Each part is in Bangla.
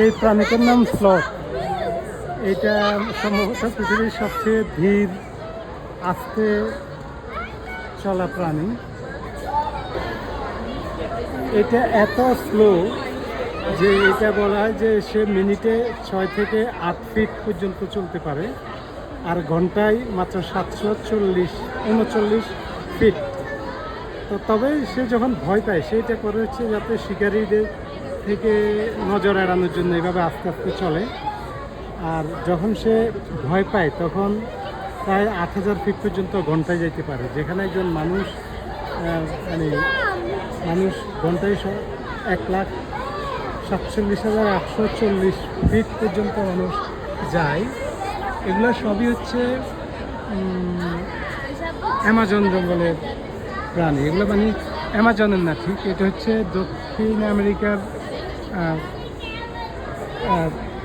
এই প্রাণীটার নাম স্লথ এটা সম্ভবত পৃথিবীর সবচেয়ে ধীর, আস্তে চলা প্রাণী। এটা এত স্লো যে এটা বলা হয় যে সে মিনিটে ছয় থেকে আট ফিট পর্যন্ত চলতে পারে, আর ঘন্টায় মাত্র সাতশো চল্লিশ, উনচল্লিশ ফিট তো তবে সে যখন ভয় পায় সেটা করে হচ্ছে যাতে শিকারীদের থেকে নজর এড়ানোর জন্য এভাবে আস্তে আস্তে চলে। আর যখন সে ভয় পায়, তখন প্রায় আট হাজার ফিট পর্যন্ত ঘন্টায় যেতে পারে। যেখানে একজন মানুষ মানে মানুষ ঘন্টায় এক লাখ সাতচল্লিশ হাজার আটশো চল্লিশ ফিট পর্যন্ত মানুষ যায়। এগুলো সবই হচ্ছে অ্যামাজন জঙ্গলের প্রাণী। এগুলো মানে অ্যামাজনের না, ঠিক? এটা হচ্ছে দক্ষিণ আমেরিকার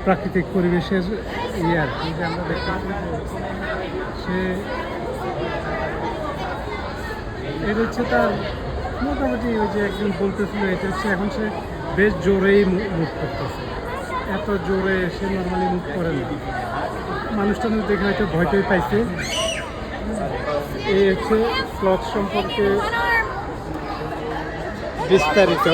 প্রাকৃতিক পরিবেশের ইয়ে আর কি আমরা দেখতে সে এটা হচ্ছে তার মোটামুটি ওই যে একজন বলতেছিল, এটা হচ্ছে এখন সে বেশ জোরেই মুভ করতেছে। এত জোরে সে নর্মালি মুভ করে না। মানুষটা দেখে হয়তো ভয়টাই পাইছে। এই হচ্ছে স্লথ সম্পর্কে বিস্তারিত।